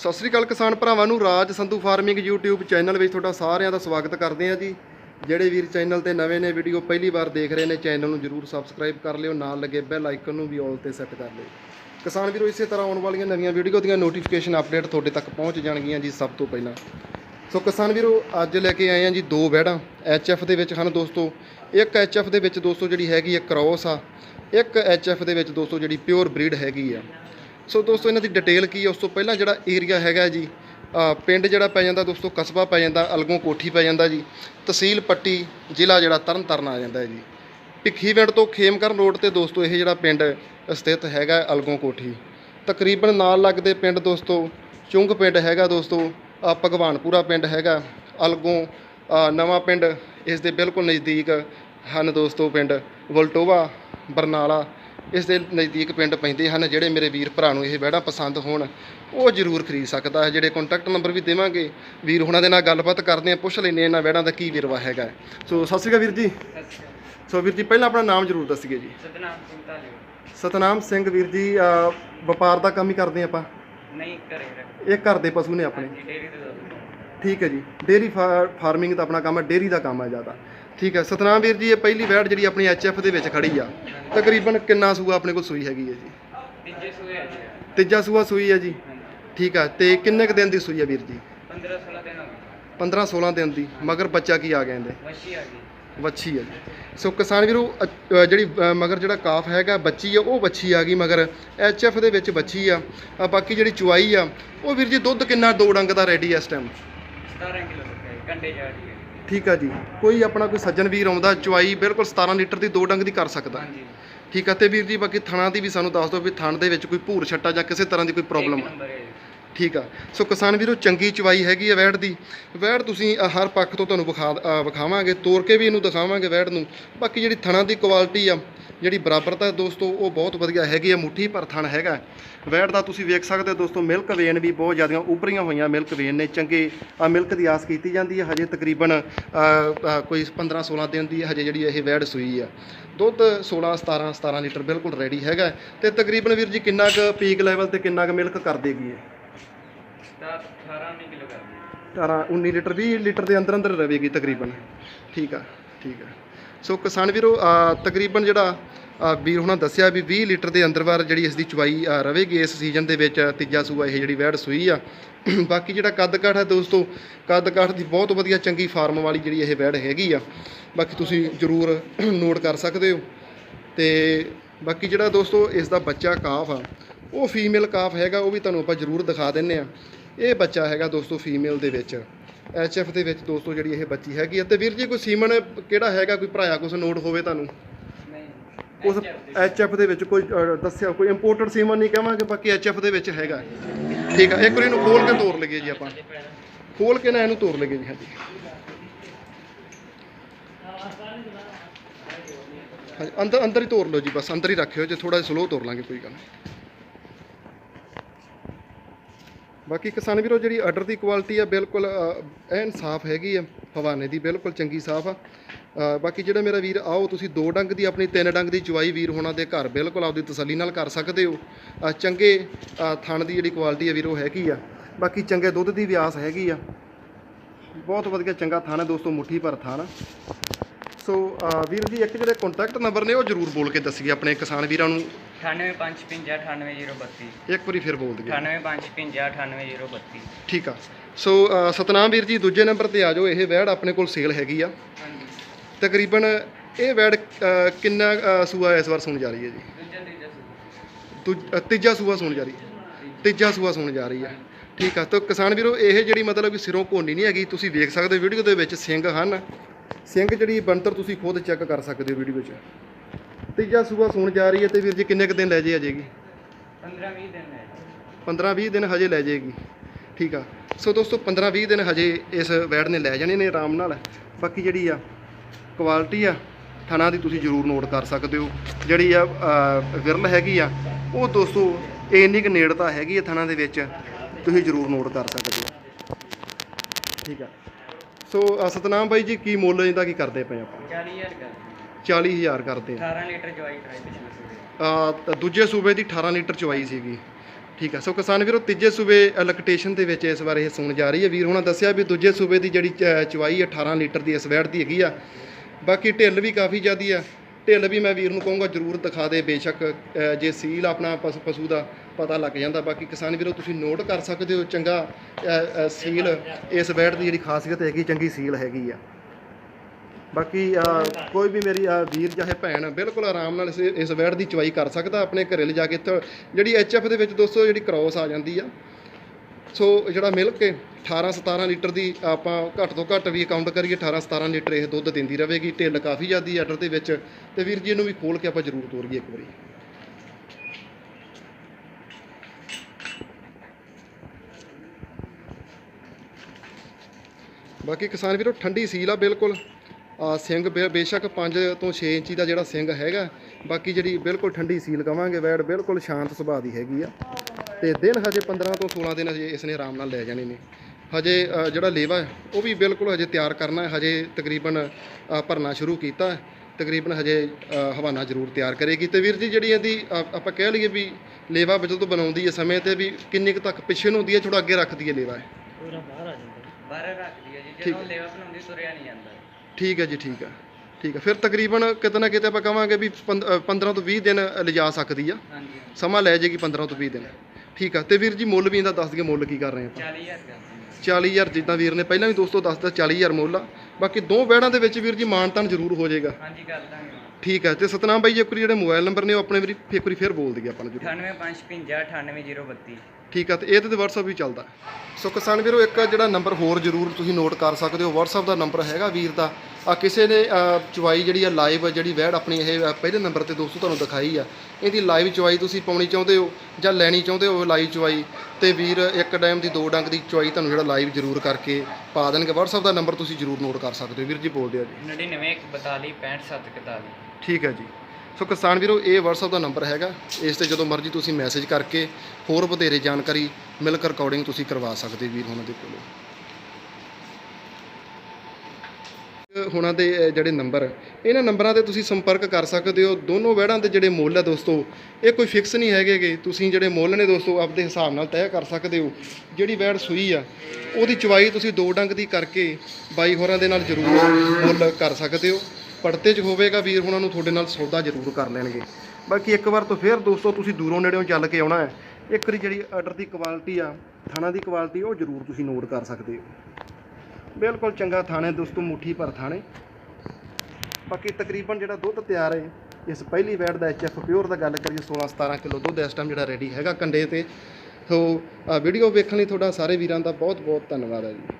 ਸਤਿ ਸ੍ਰੀ ਅਕਾਲ ਕਿਸਾਨ ਭਰਾਵਾਂ ਨੂੰ, Raj Sandhu farming YouTube channel ਵਿੱਚ ਤੁਹਾਡਾ ਸਾਰਿਆਂ ਦਾ ਸਵਾਗਤ ਕਰਦੇ ਹਾਂ ਜੀ। ਜਿਹੜੇ ਵੀਰ ਚੈਨਲ ਤੇ ਨਵੇਂ ਨੇ, ਵੀਡੀਓ ਪਹਿਲੀ ਵਾਰ ਦੇਖ ਰਹੇ ਨੇ, ਚੈਨਲ ਨੂੰ ਜਰੂਰ ਸਬਸਕ੍ਰਾਈਬ ਕਰ ਲਿਓ, ਨਾਲ ਲੱਗੇ ਬੈਲ ਆਈਕਨ ਨੂੰ ਵੀ ਆਲ ਤੇ ਸੈੱਟ ਕਰ ਲਿਓ। ਕਿਸਾਨ ਵੀਰੋ, ਇਸੇ ਤਰ੍ਹਾਂ ਆਉਣ ਵਾਲੀਆਂ ਨਵੀਆਂ ਵੀਡੀਓ ਦੀਆਂ ਨੋਟੀਫਿਕੇਸ਼ਨ ਅਪਡੇਟ ਤੁਹਾਡੇ ਤੱਕ ਪਹੁੰਚ ਜਾਣਗੀਆਂ ਜੀ ਸਭ ਤੋਂ ਪਹਿਲਾਂ। ਸੋ ਕਿਸਾਨ ਵੀਰੋ, ਅੱਜ ਲੈ ਕੇ ਆਏ ਹਾਂ ਜੀ ਦੋ ਵੈੜਾਂ ਐਚਐਫ ਦੇ ਵਿੱਚ ਹਨ ਦੋਸਤੋ, ਇੱਕ ਐਚਐਫ ਦੇ ਵਿੱਚ ਦੋਸਤੋ ਜਿਹੜੀ ਹੈਗੀ ਹੈ ਕ੍ਰੋਸ ਆ, ਇੱਕ ਐਚਐਫ ਦੇ ਵਿੱਚ ਦੋਸਤੋ ਜਿਹੜੀ ਪਿਓਰ ਬਰੀਡ ਹੈਗੀ ਆ। ਸੋ ਦੋਸਤੋ, ਇਹਨਾਂ ਦੀ ਡਿਟੇਲ ਕੀ ਹੈ? ਉਸ ਤੋਂ ਪਹਿਲਾਂ ਜਿਹੜਾ ਏਰੀਆ ਹੈਗਾ ਜੀ ਪਿੰਡ ਜਿਹੜਾ ਪੈ ਜਾਂਦਾ ਦੋਸਤੋ, ਕਸਬਾ ਪੈ ਜਾਂਦਾ, ਅਲਗੋਂ ਕੋਠੀ ਪੈ ਜਾਂਦਾ ਜੀ, ਤਹਿਸੀਲ ਪੱਟੀ, ਜ਼ਿਲ੍ਹਾ ਜਿਹੜਾ ਤਰਨ ਤਾਰਨ ਆ ਜਾਂਦਾ ਹੈ ਜੀ। ਭਿੱਖੀਵਿੰਡ ਤੋਂ ਖੇਮਕਰਨ ਰੋਡ ਤੇ ਦੋਸਤੋ, ਇਹ ਜਿਹੜਾ ਪਿੰਡ ਸਥਿਤ ਹੈਗਾ ਅਲਗੋਂ ਕੋਠੀ। ਤਕਰੀਬਨ ਨਾਲ ਲੱਗਦੇ ਪਿੰਡ ਦੋਸਤੋ, ਚੁੰਗ ਪਿੰਡ ਹੈਗਾ ਦੋਸਤੋ ਭਗਵਾਨਪੁਰਾ ਪਿੰਡ ਹੈਗਾ, ਅਲਗੋਂ ਨਵਾਂ ਪਿੰਡ, ਇਸ ਦੇ ਬਿਲਕੁਲ ਨਜ਼ਦੀਕ ਹਨ ਦੋਸਤੋ ਪਿੰਡ, ਵਲਟੋਵਾ, ਬਰਨਾਲਾ ਇਸ ਦੇ ਨਜ਼ਦੀਕ ਪਿੰਡ ਪੈਂਦੇ ਹਨ ਜਿਹੜੇ ਮੇਰੇ ਵੀਰ ਭਰਾ ਨੂੰ ਇਹ ਵਹਿੜਾਂ ਪਸੰਦ ਹੋਣ ਉਹ ਜ਼ਰੂਰ ਖਰੀਦ ਸਕਦਾ ਹੈ। ਜਿਹੜੇ ਕੰਟੈਕਟ ਨੰਬਰ ਵੀ ਦੇਵਾਂਗੇ ਵੀਰ ਹੁਣਾਂ ਦੇ ਨਾਲ ਗੱਲਬਾਤ ਕਰਦੇ ਆ ਪੁੱਛ ਹਾਂ ਇਹਨਾਂ ਵਹਿੜਾਂ ਦਾ ਕੀ ਵਿਰਵਾ ਹੈਗਾ। ਸੋ ਸਤਿ ਸ਼੍ਰੀ ਅਕਾਲ ਵੀਰ ਜੀ। ਸੋ ਵੀਰ ਜੀ ਪਹਿਲਾਂ ਆਪਣਾ ਨਾਮ ਜ਼ਰੂਰ ਦੱਸੀਏ ਜੀ। ਸਤਨਾਮ ਸਿੰਘ ਧਾਲੀਵਾਲ ਸਤਨਾਮ ਸਿੰਘ ਵੀਰ ਜੀ ਵਪਾਰ ਦਾ ਕੰਮ ਹੀ ਕਰਦੇ ਆਪਾਂ? ਨਹੀਂ ਘਰੇ ਇਹ ਘਰ ਦੇ ਪਸ਼ੂ ਨੇ ਆਪਣੇ? ਠੀਕ ਹੈ ਜੀ। ਡੇਰੀ ਫਾਰਮਿੰਗ ਦਾ ਆਪਣਾ ਕੰਮ ਹੈ ਡੇਰੀ ਦਾ ਕੰਮ ਹੈ ਜ਼ਿਆਦਾ। ਠੀਕ ਹੈ। ਸਤਨਾਮ ਵੀਰ ਜੀ ਇਹ ਪਹਿਲੀ ਵੈੜ ਜਿਹੜੀ ਆਪਣੀ ਐਚਐਫ ਦੇ ਵਿੱਚ ਖੜੀ ਆ। ਤਕਰੀਬਨ ਕਿੰਨਾ ਸੂਆ ਆਪਣੇ ਕੋਲ ਸੂਈ ਹੈਗੀ ਹੈ ਜੀ? ਤੀਜੇ ਸੂਏ ਆ। ਜੀ ਤੀਜਾ ਸੂਆ ਸੂਈ ਹੈ ਜੀ? ਠੀਕ ਆ ਤੇ ਕਿੰਨੇ ਕੁ ਦਿਨ ਦੀ ਸੂਈ ਹੈ ਵੀਰ ਜੀ? 15 16 ਦਿਨ ਹੋ ਗਏ। 15 16 ਦਿਨ ਦੀ ਮਗਰ ਬੱਚਾ ਕੀ ਆ ਗਿਆ ਇਹਦੇ? ਮੱਛੀ ਆ ਗਈ। ਵੱਛੀ ਹੈ ਜੀ ਸੋ ਕਿਸਾਨ ਵੀਰੋ ਜਿਹੜੀ ਮਗਰ ਜਿਹੜਾ ਕਾਫ ਹੈਗਾ ਬੱਚੀ ਆ ਉਹ ਵੱਛੀ ਆ ਗਈ ਮਗਰ ਐਚਐਫ ਦੇ ਵਿੱਚ ਵੱਛੀ ਆ। ਬਾਕੀ ਜਿਹੜੀ ਚੁਆਈ ਆ ਉਹ ਵੀਰ ਜੀ ਦੁੱਧ ਕਿੰਨਾ ਦੋ ਡੰਗ ਦਾ ਰੈਡੀ ਇਸ ਟਾਈਮ 17 ਕਿਲੋ ਹੈ ਕੰਡੇ ਜਾ ਰਹੀ ਹੈ। ਠੀਕ ਆ ਜੀ। ਕੋਈ ਆਪਣਾ ਕੋਈ ਸੱਜਣ ਵੀਰ ਆਉਂਦਾ ਚੁਆਈ ਬਿਲਕੁਲ 17 ਲੀਟਰ ਦੀ ਦੋ ਡੰਗ ਦੀ ਕਰ ਸਕਦਾ। ਹਾਂਜੀ। ਠੀਕ ਆ ਤੇ ਵੀਰ ਜੀ ਬਾਕੀ ਥਣਾ ਦੀ ਵੀ ਸਾਨੂੰ ਦੱਸ ਦਿਓ ਵੀ ਥਣ ਦੇ ਵਿੱਚ ਕੋਈ ਭੂਰ ਛੱਟਾ ਜਾਂ ਕਿਸੇ ਤਰ੍ਹਾਂ ਦੀ ਕੋਈ ਪ੍ਰੋਬਲਮ ਇੱਕ ਆ। ਨੰਬਰ ਹੈ। ਠੀਕ ਆ। ਸੋ ਕਿਸਾਨ ਵੀਰੋ, ਚੰਗੀ ਚਵਾਈ ਹੈਗੀ ਆ ਵੈੜ ਦੀ। ਵੈੜ ਤੁਸੀਂ ਹਰ ਪੱਖ ਤੋਂ ਤੁਹਾਨੂੰ ਵਿਖਾ ਵਿਖਾਵਾਂਗੇ ਤੋੜ ਕੇ ਵੀ ਇਹਨੂੰ ਦਿਖਾਵਾਂਗੇ ਵੈੜ ਨੂੰ। ਬਾਕੀ ਜਿਹੜੀ ਥਣਾ ਦੀ ਕੁਆਲਿਟੀ ਆ, ਜਿਹੜੀ ਬਰਾਬਰਤਾ ਦੋਸਤੋ, ਉਹ ਬਹੁਤ ਵਧੀਆ ਹੈਗੀ ਆ, ਮੁੱਠੀ ਪਰ ਥਣ ਹੈਗਾ। ਵੈੜ ਦਾ ਤੁਸੀਂ ਵੇਖ ਸਕਦੇ ਹੋ ਦੋਸਤੋ ਮਿਲਕ ਵੇਨ ਵੀ ਬਹੁਤ ਜ਼ਿਆਦਾ ਉਭਰੀਆਂ ਹੋਈਆਂ ਮਿਲਕ ਵੇਨ ਨੇ। ਚੰਗੇ ਮਿਲਕ ਦੀ ਆਸ ਕੀਤੀ ਜਾਂਦੀ ਹੈ ਹਜੇ ਤਕਰੀਬਨ ਕੋਈ 15 16 ਦਿਨ ਦੀ ਹਜੇ ਜਿਹੜੀ ਇਹ ਵੈੜ ਸੂਈ ਆ। ਦੁੱਧ 16 17 17 ਲੀਟਰ ਬਿਲਕੁਲ ਰੈਡੀ ਹੈਗਾ। ਤੇ ਤਕਰੀਬਨ ਵੀਰ ਜੀ ਕਿੰਨਾ ਕੁ ਪੀਕ ਲੈਵਲ ਤੇ ਕਿੰਨਾ ਕੁ ਮਿਲਕ ਕਰ ਦੇਗੀ ਇਹ? ਤਾਂ 18 19 ਕਿਲੋ ਕਰ ਦੀ 18 19 ਲੀਟਰ 20 ਲੀਟਰ ਦੇ ਅੰਦਰ ਅੰਦਰ ਰਹੇਗੀ ਤਕਰੀਬਨ। ਠੀਕ ਆ ਠੀਕ ਆ। ਸੋ ਕਿਸਾਨ ਵੀਰੋ ਤਕਰੀਬਨ ਜਿਹੜਾ ਵੀਰ ਹੁਣਾਂ ਦੱਸਿਆ ਵੀ 20 ਲੀਟਰ ਦੇ ਅੰਦਰ ਵਾਰ ਜਿਹੜੀ ਇਸ ਦੀ ਚਵਾਈ ਰਹੇਗੀ ਇਸ ਸੀਜ਼ਨ ਦੇ ਵਿੱਚ, ਤੀਜਾ ਸੂਆ ਇਹ ਜਿਹੜੀ ਵੈੜ ਸੂਈ ਆ। ਬਾਕੀ ਜਿਹੜਾ ਕੱਦ ਕਾਠ ਹੈ ਦੋਸਤੋ, ਕੱਦ ਕਾਠ ਦੀ ਬਹੁਤ ਵਧੀਆ ਚੰਗੀ ਫਾਰਮ ਵਾਲੀ ਜਿਹੜੀ ਇਹ ਵੈੜ ਹੈਗੀ ਆ। ਬਾਕੀ ਤੁਸੀਂ ਜ਼ਰੂਰ ਨੋਟ ਕਰ ਸਕਦੇ ਹੋ। ਤੇ ਬਾਕੀ ਜਿਹੜਾ ਦੋਸਤੋ ਇਸ ਦਾ ਬੱਚਾ ਕਾਫ ਆ, ਉਹ ਫੀਮੇਲ ਕਾਫ ਹੈਗਾ, ਉਹ ਵੀ ਤੁਹਾਨੂੰ ਆਪਾਂ ਜ਼ਰੂਰ ਦਿਖਾ ਦਿੰਨੇ ਆ। ਇਹ ਬੱਚਾ ਹੈਗਾ ਦੋਸਤੋ ਫੀਮੇਲ ਦੇ ਵਿੱਚ ਐਚਐਫ ਦੇ ਵਿੱਚ ਦੋਸਤੋ ਜਿਹੜੀ ਇਹ ਬੱਚੀ ਹੈਗੀ ਆ। ਤੇ ਵੀਰ ਜੀ ਕੋਈ ਸੀਮਨ ਕਿਹੜਾ ਹੈਗਾ? ਕੋਈ ਭਰਾਇਆ ਕੁਛ ਨੋਟ ਹੋਵੇ ਤੁਹਾਨੂੰ? ਨਹੀਂ ਉਸ ਐਚਐਫ ਦੇ ਵਿੱਚ। ਕੋਈ ਅ, ਦੱਸਿਆ ਕੋਈ ਇੰਪੋਰਟਡ ਸੀਮਨ ਨਹੀਂ ਕਹਾਂਗੇ ਬਾਕੀ ਐਚਐਫ ਦੇ ਵਿੱਚ ਹੈਗਾ। ਠੀਕ ਆ ਇੱਕ ਵਾਰੀ ਇਹਨੂੰ ਖੋਲ ਕੇ ਤੋੜ ਲਈਏ ਜੀ ਆਪਾਂ। ਖੋਲ ਕੇ ਨਾ ਇਹਨੂੰ ਤੋੜ ਲਈਏ ਜੀ ਹਾਂਜੀ। ਹਾਂਜੀ ਅੰਦਰ ਅੰਦਰ ਹੀ ਤੋੜ ਲਓ ਜੀ ਬਸ ਅੰਦਰ ਹੀ ਰੱਖਿਓ ਜੇ ਥੋੜਾ ਸਲੋ ਤੋੜ ਲਾਂਗੇ ਕੋਈ ਗੱਲ ਨਹੀਂ। ਬਾਕੀ ਕਿਸਾਨ ਵੀਰੋ ਜਿਹੜੀ ਆਰਡਰ ਦੀ ਕੁਆਲਿਟੀ ਆ ਬਿਲਕੁਲ ਐਨ ਸਾਫ਼ ਹੈਗੀ ਆ ਹਵਾਨੇ ਦੀ ਬਿਲਕੁਲ ਚੰਗੀ ਸਾਫ਼ ਆ। ਬਾਕੀ ਜਿਹੜਾ ਮੇਰਾ ਵੀਰ ਆਓ ਤੁਸੀਂ ਦੋ ਡੰਗ ਦੀ ਆਪਣੀ ਤਿੰਨ ਡੰਗ ਦੀ ਚੁਆਈ ਵੀਰ ਹੋਣਾ ਦੇ ਘਰ ਬਿਲਕੁਲ ਆਪਦੀ ਤਸੱਲੀ ਨਾਲ ਕਰ ਸਕਦੇ ਹੋ। ਚੰਗੇ ਅ, ਥਣ ਦੀ ਜਿਹੜੀ ਕੁਆਲਿਟੀ ਆ ਵੀਰ ਉਹ ਹੈਗੀ ਆ। ਬਾਕੀ ਚੰਗੇ ਦੁੱਧ ਦੀ ਵਿਆਸ ਹੈਗੀ ਆ। ਬਹੁਤ ਵਧੀਆ ਚੰਗਾ ਥਣ ਹੈ ਦੋਸਤੋ ਮੁੱਠੀ ਭਰ ਥਣ ਸੋ ਵੀਰ ਜੀ ਇੱਕ ਜਿਹੜੇ ਕੰਟੈਕਟ ਨੰਬਰ ਨੇ ਉਹ ਜ਼ਰੂਰ ਬੋਲ ਕੇ ਦੱਸੀਏ ਆਪਣੇ ਕਿਸਾਨ ਵੀਰਾਂ ਨੂੰ। 98550 98032 ਇੱਕ ਵਾਰੀ ਫਿਰ ਬੋਲ ਦਈਏ 98550 98032 ਠੀਕ ਆ। ਸੋ ਅ, ਸਤਨਾਮ ਵੀਰ ਜੀ ਦੂਜੇ ਨੰਬਰ ਤੇ ਆ ਜਾਓ। ਇਹ ਵੈੜ ਆਪਣੇ ਕੋਲ ਸੇਲ ਹੈਗੀ ਆ। ਹਾਂਜੀ। ਤਕਰੀਬਨ ਇਹ ਵੈੜ ਅ, ਕਿੰਨਾ ਅ, ਸੂਆ ਇਸ ਵਾਰ ਸੁਣ ਜਾ ਰਹੀ ਹੈ ਜੀ? ਦੂਜਾ ਤੀਜਾ ਸੂਆ। ਦੂਜ- ਅ, ਤੀਜਾ ਸੂਆ ਸੁਣ ਜਾ ਰਹੀ ਹੈ। ਤੀਜਾ ਸੂਆ ਸੁਣ ਜਾ ਰਹੀ ਹੈ। ਠੀਕ ਆ। ਤਾਂ ਕਿਸਾਨ ਵੀਰੋ ਇਹ ਜਿਹੜੀ ਮਤਲਬ ਕਿ ਸਿਰੋਂ ਕੋਨੀ ਨਹੀਂ ਹੈਗੀ ਤੁਸੀਂ ਵੇਖ ਸਕਦੇ ਵੀਡੀਓ ਦੇ ਵਿੱਚ ਸਿੰਘ ਹਨ। ਸਿੰਘ ਜਿਹੜੀ ਬਣਤਰ ਤੁਸੀਂ ਖੁਦ ਚੈੱਕ ਕਰ ਸਕਦੇ ਹੋ ਵੀਡੀਓ 'ਚ। ਤੀਜਾ ਸੂਆ ਸੁਣ ਜਾ ਰਹੀ ਹੈ ਤੇ ਵੀਰ ਜੀ ਕਿੰਨੇ ਕੁ ਦਿਨ ਲੈ ਜੇ ਅਜੇਗੀ 15 20 ਦਿਨ ਹੈ 15-20 ਦਿਨ ਹਜੇ ਲੈ ਜਾਏਗੀ ਠੀਕ ਆ। ਸੋ ਦੋਸਤੋ 15-20 ਦਿਨ ਹਜੇ ਇਸ ਵੈੜ ਨੇ ਲੈ ਜਾਣੇ ਨੇ ਆਰਾਮ ਨਾਲ। ਬਾਕੀ ਜਿਹੜੀ ਆ ਕੁਆਲਿਟੀ ਆ ਥਣਾ ਦੀ ਤੁਸੀਂ ਜ਼ਰੂਰ ਨੋਟ ਕਰ ਸਕਦੇ ਹੋ। ਜਿਹੜੀ ਆ ਵਿਰਲ ਹੈਗੀ ਆ ਉਹ ਦੋਸਤੋ ਇੰਨੀ ਕੁ ਨੇੜਤਾ ਹੈਗੀ ਆ ਥਣਾ ਦੇ ਵਿੱਚ ਤੁਸੀਂ ਜ਼ਰੂਰ ਨੋਟ ਕਰ ਸਕਦੇ ਹੋ। ਠੀਕ ਆ। ਸੋ ਸਤਨਾਮ ਬਾਈ ਜੀ ਕੀ ਮੁੱਲ ਇਹਦਾ ਕੀ ਕਰਦੇ ਪਏ ਆਪਾਂ? 40000 ਕਰ 40000 ਕਰਦੇ ਆ। 18 ਲੀਟਰ ਜਵਾਈ ਟਰਾਈ ਪਿਛਲੇ ਸੂਏ ਅ, ਤਾਂ ਦੂਜੇ ਸੂਬੇ ਦੀ 18 ਲੀਟਰ ਚਵਾਈ ਸੀਗੀ। ਠੀਕ ਹੈ ਸੋ ਕਿਸਾਨ ਵੀਰੋ ਤੀਜੇ ਸੂਬੇ ਇਲੈਕਟ੍ਰੀਸ਼ਨ ਦੇ ਵਿੱਚ ਇਸ ਵਾਰ ਇਹ ਸੁਣ ਜਾ ਰਹੀ ਹੈ। ਵੀਰ ਹੁਣਾਂ ਦੱਸਿਆ ਵੀ ਦੂਜੇ ਸੂਬੇ ਦੀ ਜਿਹੜੀ ਚ- ਚਵਾਈ 18 ਲੀਟਰ ਦੀ ਇਸ ਵੈੜ ਦੀ ਹੈਗੀ ਆ। ਬਾਕੀ ਢਿੱਲ ਵੀ ਕਾਫੀ ਜ਼ਿਆਦੀ ਆ। ਢਿੱਲ ਵੀ ਮੈਂ ਵੀਰ ਨੂੰ ਕਹੂੰਗਾ ਜਰੂਰ ਦਿਖਾ ਦੇ। ਬੇਸ਼ੱਕ ਅ, ਜੇ ਸੀਲ ਆਪਣਾ ਪਸ- ਪਸ਼ੂ ਦਾ ਪਤਾ ਲੱਗ ਜਾਂਦਾ। ਬਾਕੀ ਕਿਸਾਨ ਵੀਰੋ ਤੁਸੀਂ ਨੋਟ ਕਰ ਸਕਦੇ ਹੋ ਚੰਗਾ ਅ, ਅ, ਸੀਲ ਇਸ ਵੈੜ ਦੀ ਜਿਹੜੀ ਖਾਸੀਅਤ ਹੈਗੀ ਚੰਗੀ ਸੀਲ ਹੈਗੀ ਆ। ਬਾਕੀ ਕੋਈ ਵੀ ਮੇਰੀ ਅ, ਵੀਰ ਚਾਹੇ ਭੈਣ ਬਿਲਕੁਲ ਆਰਾਮ ਨਾਲ ਇਸ ਇਸ ਵੈੜ ਦੀ ਚਵਾਈ ਕਰ ਸਕਦਾ ਆਪਣੇ ਘਰੇ ਲਿਜਾ ਕੇ ਇੱਥੇ ਜਿਹੜੀ ਐਚਐਫ ਦੇ ਵਿੱਚ ਦੋਸਤੋ ਜਿਹੜੀ ਕ੍ਰੋਸ ਆ ਜਾਂਦੀ ਆ। ਸੋ ਜਿਹੜਾ ਮਿਲ ਕੇ 18 17 ਲੀਟਰ ਦੀ ਆਪਾਂ ਘੱਟ ਤੋਂ ਘੱਟ ਵੀ ਅਕਾਊਂਟ ਕਰੀਏ 18 17 ਲੀਟਰ ਇਹ ਦੁੱਧ ਦਿੰਦੀ ਰਹੇਗੀ ਢਿੱਲ ਕਾਫੀ ਜ਼ਿਆਦੀ ਆਰਡਰ ਦੇ ਵਿੱਚ ਤੇ ਵੀਰ ਜੀ ਇਹਨੂੰ ਵੀ ਖੋਲ ਕੇ ਆਪਾਂ ਜ਼ਰੂਰ ਤੋਰੀਏ ਇੱਕ ਵਾਰੀ। ਬਾਕੀ ਕਿਸਾਨ ਵੀਰੋ ਠੰਡੀ ਸੀਲ ਆ ਬਿਲਕੁਲ। ਸਿੰਘ ਬੇ- ਬੇਸ਼ੱਕ 5 ਤੋਂ 6 ਇੰਚੀ ਦਾ ਜਿਹੜਾ ਸਿੰਘ ਹੈਗਾ ਬਾਕੀ ਜਿਹੜੀ ਬਿਲਕੁਲ ਠੰਡੀ ਸੀਲ ਕਵਾਂਗੇ ਵੈੜ ਬਿਲਕੁਲ ਸ਼ਾਂਤ ਸੁਭਾਅ ਦੀ ਹੈਗੀ ਆ। ਤੇ ਦਿਨ ਹਜੇ 15 ਤੋਂ 16 ਦਿਨ ਹਜੇ ਇਸ ਨੇ ਆਰਾਮ ਨਾਲ ਲੈ ਜਾਣੇ ਨੇ। ਹਜੇ ਜਿਹੜਾ ਲੇਵਾ ਉਹ ਵੀ ਬਿਲਕੁਲ ਹਜੇ ਤਿਆਰ ਕਰਨਾ ਹੈ ਹਜੇ ਤਕਰੀਬਨ ਭਰਨਾ ਸ਼ੁਰੂ ਕੀਤਾ ਹੈ। ਤਕਰੀਬਨ ਹਜੇ ਹਵਾਨਾ ਜ਼ਰੂਰ ਤਿਆਰ ਕਰੇਗੀ। ਤੇ ਵੀਰ ਜੀ ਜਿਹੜੀ ਇਹਦੀ ਆਪਾਂ ਕਹਿ ਲਈਏ ਵੀ ਲੇਵਾ ਜਦੋਂ ਬਣਾਉਂਦੀ ਹੈ ਸਮੇਂ ਤੇ ਵੀ ਕਿੰਨੇ ਕੁ ਤੱਕ ਪਿੱਛੇ ਨੂੰ ਹੁੰਦੀ ਹੈ ਥੋੜਾ ਅੱਗੇ ਰੱਖਦੀ ਹੈ ਲੇਵਾ ਇਹ। ਬਾਹਰ ਰੱਖਦੀ ਹੈ ਜੀ। ਜਦੋਂ ਲੇਵਾ ਬਣਾਉਂਦੀ ਤੁਰਿਆ ਨਹੀਂ ਜਾਂਦਾ। ਠੀਕ ਹੈ ਜੀ ਠੀਕ ਹੈ। ਠੀਕ ਹੈ। ਫਿਰ ਤਕਰੀਬਨ ਕਿਤੇ ਨਾ ਕਿਤੇ ਆਪਾਂ ਕਵਾਂਗੇ ਵੀ 15 ਤੋਂ 20 ਦਿਨ ਲਿਜਾ ਸਕਦੀ ਆ। ਸਮਾਂ ਲੈ ਜਾਏਗੀ 15 ਤੋਂ 20 ਦਿਨ। ਠੀਕ ਆ। ਤੇ ਵੀਰ ਜੀ ਮੁੱਲ ਵੀ ਇਹਦਾ ਦੱਸ ਦਈਏ ਮੁੱਲ ਕੀ ਕਰ ਰਹੇ ਆਪਾਂ? 40000 ਕਰਦੇ 40000 ਜਿੱਦਾਂ ਵੀਰ ਨੇ ਪਹਿਲਾਂ ਵੀ ਦੋਸਤੋ ਦੱਸਦਾ 40000 ਮੁੱਲ ਆ। ਬਾਕੀ ਦੋ ਬੈੜਾਂ ਦੇ ਵਿੱਚ ਵੀਰ ਜੀ ਮਾਨਤਾਨ ਜ਼ਰੂਰ ਹੋ ਜਾਏਗਾ ਹਾਂਜੀ ਕਰ ਦਾਂਗੇ। ਠੀਕ ਹੈ ਤੇ ਸਤਨਾਮ ਬਾਈ ਜੀ ਇੱਕ ਵਾਰੀ ਜਿਹੜੇ ਮੋਬਾਈਲ ਨੰਬਰ ਨੇ ਉਹ ਆਪਣੇ ਵਾਰੀ ਇੱਕ ਵਾਰੀ ਫਿਰ ਬੋਲ ਦਈਏ ਆਪਾਂ ਨੂੰ ਜ਼ਰੂਰ। 98550 98032 ਠੀਕ ਆ ਤੇ ਇਹਦੇ ਤੇ WhatsApp ਵੀ ਚੱਲਦਾ। ਸੋ ਕਿਸਾਨ ਵੀਰੋ ਇੱਕ ਜਿਹੜਾ ਨੰਬਰ ਹੋਰ ਜ਼ਰੂਰ ਤੁਸੀਂ ਨੋਟ ਕਰ ਸਕਦੇ ਹੋ। WhatsApp ਦਾ ਨੰਬਰ ਹੈਗਾ ਵੀਰ ਦਾ। ਆ ਕਿਸੇ ਨੇ ਚੁਵਾਈ ਜਿਹੜੀ ਆ ਲਾਈਵ ਜਿਹੜੀ ਵੈੜ ਆਪਣੀ ਇਹ ਪਹਿਲੇ ਨੰਬਰ ਤੇ ਦੋਸਤੋ ਤੁਹਾਨੂੰ ਦਿਖਾਈ ਆ। ਇਹਦੀ ਲਾਈਵ ਚੁਵਾਈ ਤੁਸੀਂ ਪਾਉਣੀ ਚਾਹੁੰਦੇ ਹੋ ਜਾਂ ਲੈਣੀ ਚਾਹੁੰਦੇ ਹੋ ਲਾਈਵ ਚੁਵਾਈ ਤੇ ਵੀਰ ਇੱਕ ਟਾਈਮ ਦੀ ਦੋ ਡੰਗ ਦੀ ਚੁਵਾਈ ਤੁਹਾਨੂੰ ਜਿਹੜਾ ਲਾਈਵ ਜ਼ਰੂਰ ਕਰਕੇ ਪਾ ਦੇਣਗੇ। WhatsApp ਦਾ ਨੰਬਰ ਤੁਸੀਂ ਜ਼ਰੂਰ ਨੋਟ ਕਰ ਸਕਦੇ ਹੋ। ਵੀਰ ਜੀ ਬੋਲ ਦਿਓ ਜੀ। 99142 65741 ਠੀਕ ਹੈ ਜੀ। ਸੋ ਕਿਸਾਨ ਵੀਰੋ, ਇਹ WhatsApp ਦਾ ਨੰਬਰ ਹੈਗਾ। ਇਸ ਤੇ ਜਦੋਂ ਮਰਜ਼ੀ ਤੁਸੀਂ ਮੈਸੇਜ ਕਰਕੇ ਹੋਰ ਵਧੇਰੇ ਜਾਣਕਾਰੀ ਮਿਲ ਕੇ ਰਿਕਾਰਡਿੰਗ ਤੁਸੀਂ ਕਰਵਾ ਸਕਦੇ ਵੀਰ ਉਹਨਾਂ ਦੇ ਕੋਲੋਂ। ਹੁਣਾਂ ਦੇ ਜਿਹੜੇ ਨੰਬਰ ਇਹਨਾਂ ਨੰਬਰਾਂ ਤੇ ਤੁਸੀਂ ਸੰਪਰਕ ਕਰ ਸਕਦੇ ਹੋ। ਦੋਨੋਂ ਵੈੜਾਂ ਦੇ ਜਿਹੜੇ ਮੁੱਲ ਆ ਦੋਸਤੋ, ਇਹ ਕੋਈ ਫਿਕਸ ਨਹੀਂ ਹੈਗੇਗੇ ਤੁਸੀਂ ਜਿਹੜੇ ਮੁੱਲ ਨੇ ਦੋਸਤੋ, ਆਪਦੇ ਹਿਸਾਬ ਨਾਲ ਤੈਅ ਕਰ ਸਕਦੇ ਹੋ। ਜਿਹੜੀ ਵੈੜ ਸੂਈ ਆ, ਉਹਦੀ ਚਵਾਈ ਤੁਸੀਂ ਦੋ ਡੰਗ ਦੀ ਕਰਕੇ ਬਾਈ ਹੋਰਾਂ ਦੇ ਨਾਲ ਜ਼ਰੂਰ ਮੁੱਲ ਕਰ ਸਕਦੇ ਹੋ। ਪੜਤੇ 'ਚ ਹੋਵੇਗਾ ਵੀਰ ਹੁਣਾਂ ਨੂੰ ਤੁਹਾਡੇ ਨਾਲ ਸੌਦਾ ਜ਼ਰੂਰ ਕਰ ਲੈਣਗੇ। ਬਾਕੀ ਇੱਕ ਵਾਰ ਤੋਂ ਫਿਰ ਦੋਸਤੋ ਤੁਸੀਂ ਦੂਰੋਂ ਨੇੜਿਓਂ ਚੱਲ ਕੇ ਆਉਣਾ ਹੈ। ਇੱਕ ਵਾਰੀ ਜਿਹੜੀ ਆਰਡਰ ਦੀ ਕੁਆਲਿਟੀ ਆ, ਥਾਣਾ ਦੀ ਕੁਆਲਿਟੀ ਉਹ ਜ਼ਰੂਰ ਤੁਸੀਂ ਨੋਟ ਕਰ ਸਕਦੇ ਹੋ। ਬਿਲਕੁਲ ਚੰਗਾ ਥਾਣੇ ਦੋਸਤੋ, ਮੁੱਠੀ ਭਰ ਥਾਣੇ। ਬਾਕੀ ਤਕਰੀਬਨ ਜਿਹੜਾ ਦੁੱਧ ਤਿਆਰ ਹੈ, ਇਸ ਪਹਿਲੀ ਵੈਟ ਦਾ ਐਚਐਫ ਪਿਓਰ ਦਾ ਗੱਲ ਕਰੀਏ 16 17 ਕਿਲੋ ਦੁੱਧ ਇਸ ਟਾਈਮ ਜਿਹੜਾ ਰੈਡੀ ਹੈਗਾ ਕੰਡੇ ਤੇ। ਸੋ ਵੀਡੀਓ ਵੇਖਣ ਲਈ ਤੁਹਾਡਾ ਸਾਰੇ ਵੀਰਾਂ ਦਾ ਬਹੁਤ ਬਹੁਤ ਧੰਨਵਾਦ ਹੈ ਜੀ।